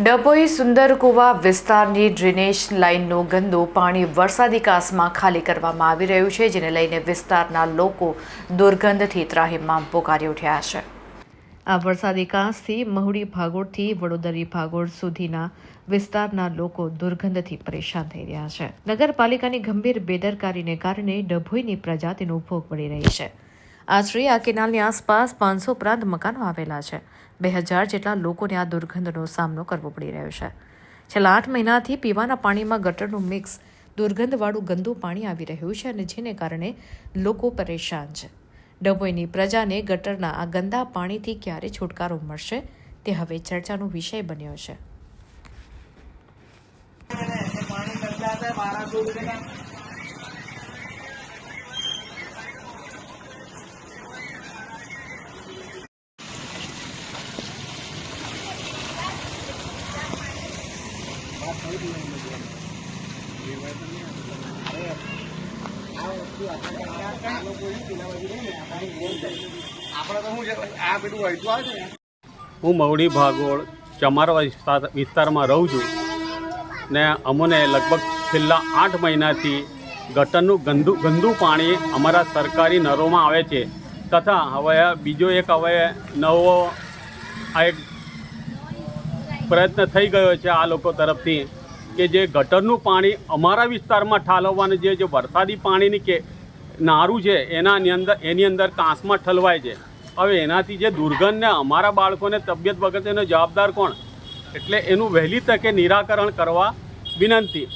ડભોઈ સુંદરકુવા વિસ્તારની ડ્રેનેજ લાઇનનું ગંદુ પાણી વરસાદી કાસમાં ખાલી કરવામાં આવી રહ્યું છે, જેને લઈને વિસ્તારના લોકો દુર્ગંધથી ત્રાહિમામ પોકારી ઉઠ્યા છે. આ વરસાદી કાંસથી મહુડી ભાગોળથી વડોદરી ભાગોળ સુધીના વિસ્તારના લોકો દુર્ગંધથી પરેશાન થઈ રહ્યા છે. નગરપાલિકાની ગંભીર બેદરકારીને કારણે ડભોઈની પ્રજા તેનો ભોગ પડી રહી છે. આશરે આ કેનાલની આસપાસ પાંચસો ઉપરાંત મકાનો આવેલા છે. બે હજાર જેટલા લોકોને આ દુર્ગંધનો સામનો કરવો પડી રહ્યો છે. છેલ્લા આઠ મહિનાથી પીવાના પાણીમાં ગટરનું મિક્સ દુર્ગંધવાળું ગંદુ પાણી આવી રહ્યું છે અને જેને કારણે લોકો પરેશાન છે. ડભોઈની પ્રજાને ગટરના આ ગંદા પાણીથી ક્યારે છુટકારો મળશે તે હવે ચર્ચાનો વિષય બન્યો છે. હું મવડી ભાગોળ ચમારવા વિસ્તાર વિસ્તારમાં રહું છું ને અમને લગભગ છેલ્લા આઠ મહિનાથી ગટરનું ગંદુ ગંદુ પાણી અમારા સરકારી નળોમાં આવે છે તથા હવે બીજો એક હવે નવો આ એક પ્રયત્ન થઈ ગયો છે આ લોકો તરફથી. કે જે ગટરનું પાણી અમારા વિસ્તારમાં ઠાલવવાનું જે જે વરસાદી પાણીની કે નારું છે, એના અંદર એની અંદર કાંસમાં ઠલવાય છે. હવે એનાથી જે દુર્ગંધને અમારા બાળકોને તબિયત વગર એનો જવાબદાર કોણ? એટલે એનું વહેલી તકે નિરાકરણ કરવા વિનંતી.